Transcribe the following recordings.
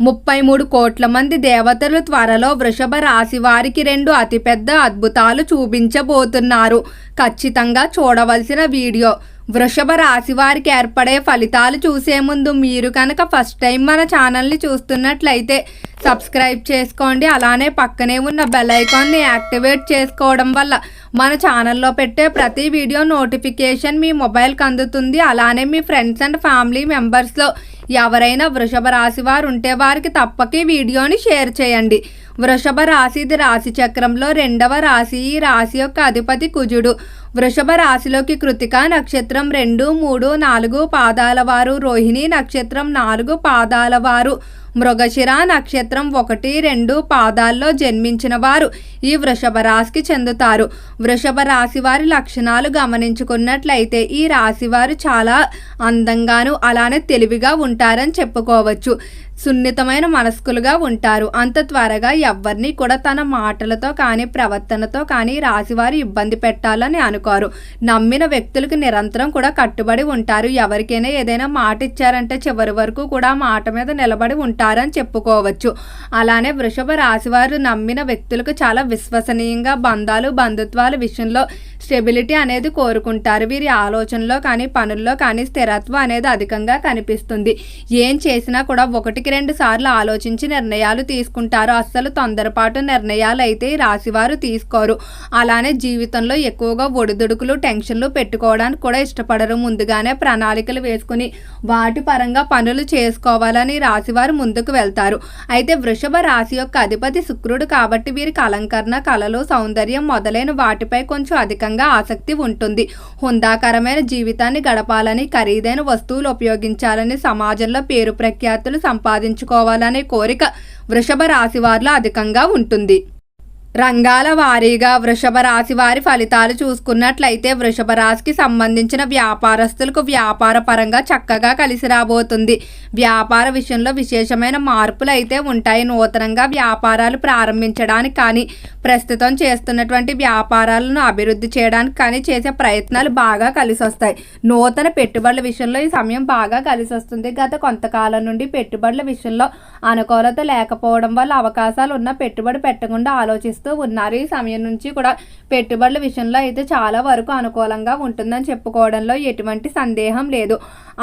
ముప్పై మూడు కోట్ల మంది దేవతలు త్వరలో వృషభ రాశి వారికి రెండు అతిపెద్ద అద్భుతాలు చూపించబోతున్నారు. ఖచ్చితంగా చూడవలసిన వీడియో. వృషభ రాశి వారికి ఏర్పడే ఫలితాలు చూసే ముందు మీరు కనుక ఫస్ట్ టైం మన ఛానల్ని చూస్తున్నట్లయితే సబ్స్క్రైబ్ చేసుకోండి. అలానే పక్కనే ఉన్న బెల్ ఐకాన్ని యాక్టివేట్ చేసుకోవడం వల్ల మన ఛానల్లో పెట్టే ప్రతి వీడియో నోటిఫికేషన్ మీ మొబైల్కి అందుతుంది. అలానే మీ ఫ్రెండ్స్ అండ్ ఫ్యామిలీ మెంబర్స్లో ఎవరైనా వృషభ రాశి వారు ఉంటే వారికి తప్పక ఈ వీడియోని షేర్ చేయండి. వృషభ రాశిది రాశి చక్రంలో రెండవ రాశి ఈ రాశి యొక్క అధిపతి కుజుడు. వృషభ రాశిలోకి కృతిక నక్షత్రం రెండు మూడు నాలుగు పాదాల వారు. రోహిణి నక్షత్రం నాలుగు పాదాల వారు. మృగశిర నక్షత్రం ఒకటి రెండు పాదాల్లో జన్మించిన వారు ఈ వృషభ రాశికి చెందుతారు. వృషభ రాశి వారి లక్షణాలు గమనించుకున్నట్లయితే ఈ రాశి వారు చాలా అందంగాను అలానే తెలివిగా ఉంటారని చెప్పుకోవచ్చు. సున్నితమైన మనస్కులుగా ఉంటారు. అంత త్వరగా ఎవరిని కూడా తన మాటలతో కానీ ప్రవర్తనతో కానీ రాశివారు ఇబ్బంది పెట్టాలని అనుకోరు. నమ్మిన వ్యక్తులకు నిరంతరం కూడా కట్టుబడి ఉంటారు. ఎవరికైనా ఏదైనా మాట ఇచ్చారంటే చివరి వరకు కూడా మాట మీద నిలబడి ఉంటారని చెప్పుకోవచ్చు. అలానే వృషభ రాశివారు నమ్మిన వ్యక్తులకు చాలా విశ్వసనీయంగా బంధాలు బంధుత్వాల విషయంలో స్టెబిలిటీ అనేది కోరుకుంటారు. వీరి ఆలోచనలో కానీ పనుల్లో కానీ స్థిరత్వం అనేది అధికంగా కనిపిస్తుంది. ఏం చేసినా కూడా ఒకటి ఒకటికి రెండు సార్లు ఆలోచించి నిర్ణయాలు తీసుకుంటారు. అస్సలు తొందరపాటు నిర్ణయాలు అయితే రాశివారు తీసుకోరు. అలానే జీవితంలో ఎక్కువగా ఒడిదుడుకులు టెన్షన్లు పెట్టుకోవడానికి కూడా ఇష్టపడరు. ముందుగానే ప్రణాళికలు వేసుకుని వాటి పరంగా పనులు చేసుకోవాలని రాశివారు ముందుకు వెళ్తారు. అయితే వృషభ రాశి యొక్క అధిపతి శుక్రుడు కాబట్టి వీరికి అలంకరణ కళలు సౌందర్యం మొదలైన వాటిపై కొంచెం అధికంగా ఆసక్తి ఉంటుంది. హుందాకరమైన జీవితాన్ని గడపాలని ఖరీదైన వస్తువులు ఉపయోగించాలని సమాజంలో పేరు ప్రఖ్యాతులు సంపా సంపాదించుకోవాలనే కోరిక వృషభ రాశి వారిలో అధికంగా ఉంటుంది. రంగాల వారీగా వృషభ రాశి వారి ఫలితాలు చూసుకున్నట్లయితే వృషభ రాశికి సంబంధించిన వ్యాపారస్తులకు వ్యాపార పరంగా చక్కగా కలిసి రాబోతుంది. వ్యాపార విషయంలో విశేషమైన మార్పులు అయితే ఉంటాయి. నూతనంగా వ్యాపారాలు ప్రారంభించడానికి కానీ ప్రస్తుతం చేస్తున్నటువంటి వ్యాపారాలను అభివృద్ధి చేయడానికి కానీ చేసే ప్రయత్నాలు బాగా కలిసి వస్తాయి. నూతన పెట్టుబడుల విషయంలో ఈ సమయం బాగా కలిసి వస్తుంది. గత కొంతకాలం నుండి పెట్టుబడుల విషయంలో అనుకూలత లేకపోవడం వల్ల అవకాశాలు ఉన్న పెట్టుబడి పెట్టకుండా ఆలోచిస్తూ ఉన్నారు. ఈ సమయం నుంచి కూడా పెట్టుబడుల విషయంలో అయితే చాలా వరకు అనుకూలంగా ఉంటుందని చెప్పుకోవడంలో ఎటువంటి సందేహం లేదు.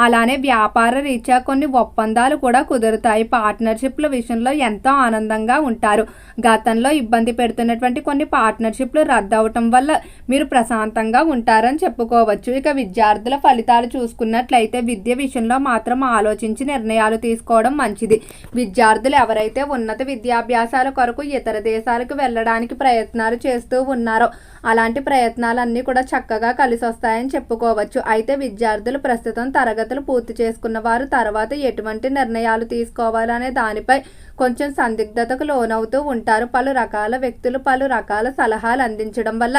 అలానే వ్యాపార రీత్యా కొన్ని ఒప్పందాలు కూడా కుదురుతాయి. పార్ట్నర్షిప్ల విషయంలో ఎంతో ఆనందంగా ఉంటారు. గతంలో ఇబ్బంది పెడుతున్నటువంటి కొన్ని పార్ట్నర్షిప్లు రద్దు అవటం వల్ల మీరు ప్రశాంతంగా ఉంటారని చెప్పుకోవచ్చు. ఇక విద్యార్థుల ఫలితాలు చూసుకున్నట్లయితే విద్య విషయంలో మాత్రం ఆలోచించి నిర్ణయాలు తీసుకోవడం మంచిది. విద్యార్థులు ఎవరైతే ఉన్నత విద్యాభ్యాసాల కొరకు ఇతర దేశాలకు వెళ్ళడానికి ప్రయత్నాలు చేస్తూ ఉన్నారు. అలాంటి ప్రయత్నాలన్నీ కూడా చక్కగా కలిసి వస్తాయని చెప్పుకోవచ్చు. అయితే విద్యార్థులు ప్రస్తుతం తరగతులు పూర్తి చేసుకున్న వారు తర్వాత ఎటువంటి నిర్ణయాలు తీసుకోవాలనే దానిపై కొంచెం సందిగ్ధతకు లోనవుతూ ఉంటారు. పలు రకాల వ్యక్తులు పలు రకాల సలహాలు అందించడం వల్ల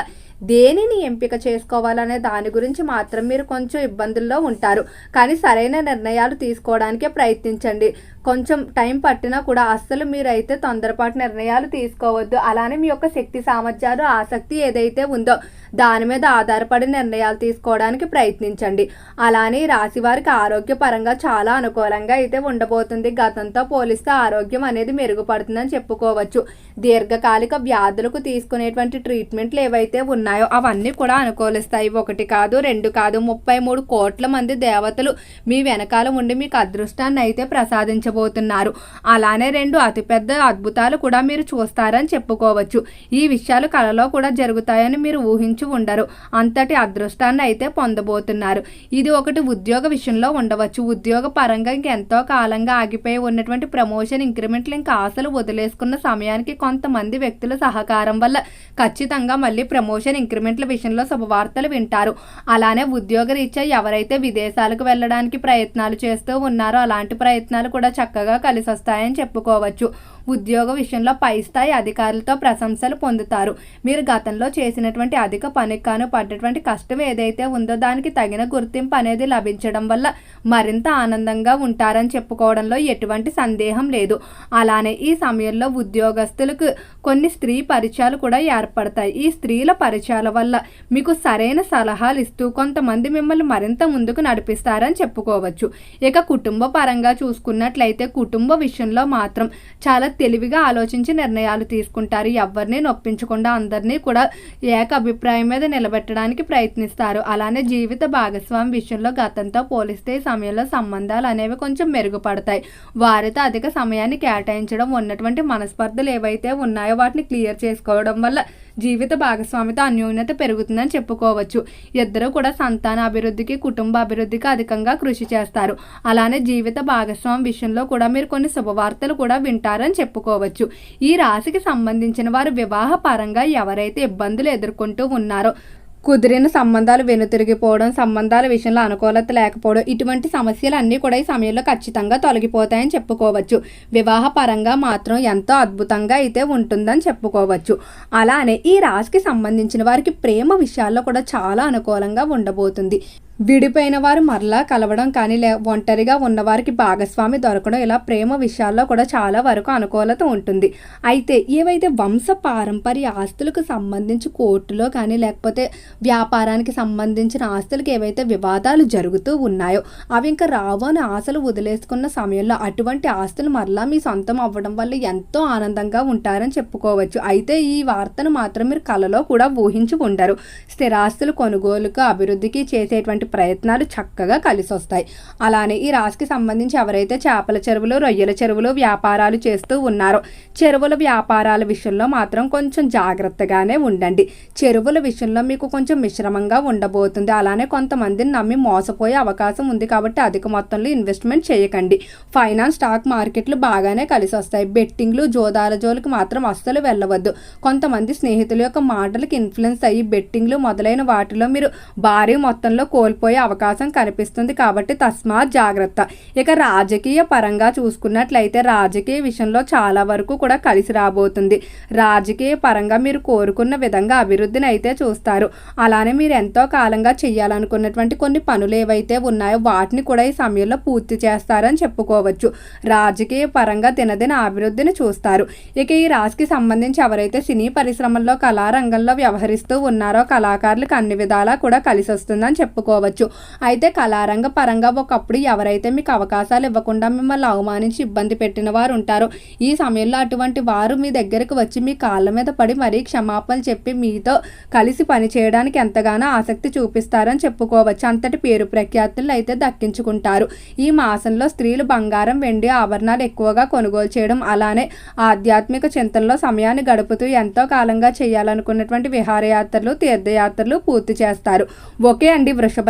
దేనిని ఎంపిక చేసుకోవాలనే దాని గురించి మాత్రం మీరు కొంచెం ఇబ్బందుల్లో ఉంటారు. కానీ సరైన నిర్ణయాలు తీసుకోవడానికే ప్రయత్నించండి. కొంచెం టైం పట్టినా కూడా అస్సలు మీరైతే తొందరపాటు నిర్ణయాలు తీసుకోవద్దు. అలానే మీ యొక్క శక్తి సామర్థ్యాలు ఆసక్తి ఏదైతే ఉందో దాని మీద ఆధారపడి నిర్ణయాలు తీసుకోవడానికి ప్రయత్నించండి. అలానే రాశి వారికి ఆరోగ్యపరంగా చాలా అనుకూలంగా అయితే ఉండబోతుంది. గతంతో పోలిస్తే ఆరోగ్యం అనేది మెరుగుపడుతుందని చెప్పుకోవచ్చు. దీర్ఘకాలిక వ్యాధులకు తీసుకునేటువంటి ట్రీట్మెంట్లు ఏవైతే ఉన్నాయో అవన్నీ కూడా అనుకూలిస్తాయి. ఒకటి కాదు రెండు కాదు ముప్పై మూడు కోట్ల మంది దేవతలు మీ వెనకాల ఉండి మీకు అదృష్టాన్ని అయితే ప్రసాదించబోతున్నారు. అలానే రెండు అతిపెద్ద అద్భుతాలు కూడా మీరు చూస్తారని చెప్పుకోవచ్చు. ఈ విషయాలు కలలో కూడా జరుగుతాయని మీరు ఊహించి ఉండరు. అంతటి అదృష్టాన్ని అయితే పొందబోతున్నారు. ఇది ఒకటి ఉద్యోగ విషయంలో ఉండవచ్చు. ఉద్యోగ పరంగా ఇంకెంతో కాలంగా ఆగిపోయి ఉన్నటువంటి ప్రమోషన్ ఇంక్రిమెంట్లు ఇంకా ఆశలు వదిలేసుకున్న సమయానికి కొంతమంది వ్యక్తుల సహకారం వల్ల ఖచ్చితంగా మళ్ళీ ప్రమోషన్ ఇంక్రిమెంట్ల విషయంలో శుభవార్తలు వింటారు. అలానే ఉద్యోగ రీత్యా ఎవరైతే విదేశాలకు వెళ్ళడానికి ప్రయత్నాలు చేస్తూ ఉన్నారో అలాంటి ప్రయత్నాలు కూడా చక్కగా కలిసి వస్తాయని చెప్పుకోవచ్చు. ఉద్యోగ విషయంలో పై స్థాయి అధికారులతో ప్రశంసలు పొందుతారు. మీరు గతంలో చేసినటువంటి అధిక పనికి కాను పడ్డటువంటి కష్టం ఏదైతే ఉందో దానికి తగిన గుర్తింపు అనేది లభించడం వల్ల మరింత ఆనందంగా ఉంటారని చెప్పుకోవడంలో ఎటువంటి సందేహం లేదు. అలానే ఈ సమయంలో ఉద్యోగస్తులకు కొన్ని స్త్రీ పరిచయాలు కూడా ఏర్పడతాయి. ఈ స్త్రీల పరిచయం పరిచయాల వల్ల మీకు సరైన సలహాలు ఇస్తూ కొంతమంది మిమ్మల్ని మరింత ముందుకు నడిపిస్తారని చెప్పుకోవచ్చు. ఇక కుటుంబ పరంగా చూసుకున్నట్లయితే కుటుంబ విషయంలో మాత్రం చాలా తెలివిగా ఆలోచించి నిర్ణయాలు తీసుకుంటారు. ఎవరిని నొప్పించకుండా అందరినీ కూడా ఏక అభిప్రాయం మీద నిలబెట్టడానికి ప్రయత్నిస్తారు. అలానే జీవిత భాగస్వామి విషయంలో గతంతో పోలిస్తే ఈ సమయంలో సంబంధాలు అనేవి కొంచెం మెరుగుపడతాయి. వారితో అధిక సమయాన్ని కేటాయించడం ఉన్నటువంటి మనస్పర్ధలు ఏవైతే ఉన్నాయో వాటిని క్లియర్ చేసుకోవడం వల్ల జీవిత భాగస్వామితో అన్యోన్యత పెరుగుతుందని చెప్పుకోవచ్చు. ఇద్దరు కూడా సంతాన అభివృద్ధికి కుటుంబ అభివృద్ధికి అధికంగా కృషి చేస్తారు. అలానే జీవిత భాగస్వామి విషయంలో కూడా మీరు కొన్ని శుభవార్తలు కూడా వింటారని చెప్పుకోవచ్చు. ఈ రాశికి సంబంధించిన వారు వివాహ పరంగా ఎవరైతే ఇబ్బందులు ఎదుర్కొంటూ ఉన్నారో కుదిరిన సంబంధాలు వెనుతిరిగిపోవడం సంబంధాల విషయంలో అనుకూలత లేకపోవడం ఇటువంటి సమస్యలు అన్నీ కూడా ఈ సమయంలో ఖచ్చితంగా తొలగిపోతాయని చెప్పుకోవచ్చు. వివాహ పరంగా మాత్రం ఎంతో అద్భుతంగా అయితే ఉంటుందని చెప్పుకోవచ్చు. అలానే ఈ రాశికి సంబంధించిన వారికి ప్రేమ విషయాల్లో కూడా చాలా అనుకూలంగా ఉండబోతుంది. విడిపోయిన వారు మరలా కలవడం కానీ లే ఒంటరిగా ఉన్నవారికి భాగస్వామి దొరకడం ఇలా ప్రేమ విషయాల్లో కూడా చాలా వరకు అనుకూలత ఉంటుంది. అయితే ఏవైతే వంశ పారంపర్య ఆస్తులకు సంబంధించి కోర్టులో కానీ లేకపోతే వ్యాపారానికి సంబంధించిన ఆస్తులకు ఏవైతే వివాదాలు జరుగుతూ ఉన్నాయో అవి ఇంకా రావు అని ఆశలు వదిలేసుకున్న సమయంలో అటువంటి ఆస్తులు మరలా మీ సొంతం అవ్వడం వల్ల ఎంతో ఆనందంగా ఉంటారని చెప్పుకోవచ్చు. అయితే ఈ వార్తను మాత్రం మీరు కలలో కూడా ఊహించి ఉండరు. స్థిరాస్తులు కొనుగోలుకు అభివృద్ధికి చేసేటువంటి ప్రయత్నాలు చక్కగా కలిసి వస్తాయి అలానే ఈ రాశికి సంబంధించి ఎవరైతే చేపల చెరువులు రొయ్యల చెరువులు వ్యాపారాలు చేస్తూ ఉన్నారో చెరువుల వ్యాపారాల విషయంలో మాత్రం కొంచెం జాగ్రత్తగానే ఉండండి. చెరువుల విషయంలో మీకు కొంచెం మిశ్రమంగా ఉండబోతుంది. అలానే కొంతమందిని నమ్మి మోసపోయే అవకాశం ఉంది కాబట్టి అధిక మొత్తంలో ఇన్వెస్ట్మెంట్ చేయకండి. ఫైనాన్స్ స్టాక్ మార్కెట్లు బాగానే కలిసి వస్తాయి బెట్టింగ్లు జోదాల జోలికి మాత్రం అస్సలు వెళ్ళవద్దు. కొంతమంది స్నేహితుల యొక్క మాటలకు ఇన్ఫ్లుయెన్స్ అయ్యి బెట్టింగ్లు మొదలైన వాటిలో మీరు భారీ మొత్తంలో కోల్పో కోల్పోయే అవకాశం కనిపిస్తుంది కాబట్టి తస్మాత్ జాగ్రత్త. ఇక రాజకీయ పరంగా చూసుకున్నట్లయితే రాజకీయ విషయంలో చాలా వరకు కూడా కలిసి రాబోతుంది. రాజకీయ పరంగా మీరు కోరుకున్న విధంగా అభివృద్ధిని అయితే చూస్తారు. అలానే మీరు ఎంతో కాలంగా చేయాలనుకున్నటువంటి కొన్ని పనులు ఏవైతే ఉన్నాయో వాటిని కూడా ఈ సమయంలో పూర్తి చేస్తారని చెప్పుకోవచ్చు. రాజకీయ పరంగా దినదిన అభివృద్ధిని చూస్తారు. ఇక ఈ రాశికి సంబంధించి ఎవరైతే సినీ పరిశ్రమల్లో కళారంగంలో వ్యవహరిస్తూ ఉన్నారో కళాకారులకు అన్ని విధాలా కూడా కలిసి వస్తుందని చెప్పుకోవచ్చు. అయితే కళారంగ పరంగా ఒకప్పుడు ఎవరైతే మీకు అవకాశాలు ఇవ్వకుండా మిమ్మల్ని అవమానించి ఇబ్బంది పెట్టిన వారు ఉంటారో. ఈ సమయంలో అటువంటి వారు మీ దగ్గరకు వచ్చి మీ కాళ్ళ మీద పడి మరీ క్షమాపణలు చెప్పి మీతో కలిసి పని చేయడానికి ఎంతగానో ఆసక్తి చూపిస్తారని చెప్పుకోవచ్చు. అంతటి పేరు ప్రఖ్యాతులు అయితే దక్కించుకుంటారు. ఈ మాసంలో స్త్రీలు బంగారం వెండి ఆభరణాలు ఎక్కువగా కొనుగోలు చేయడం అలానే ఆధ్యాత్మిక చింతనలో సమయాన్ని గడుపుతూ ఎంతో కాలంగా చేయాలనుకున్నటువంటి విహారయాత్రలు తీర్థయాత్రలు పూర్తి చేస్తారు. ఓకే అండి వృషభ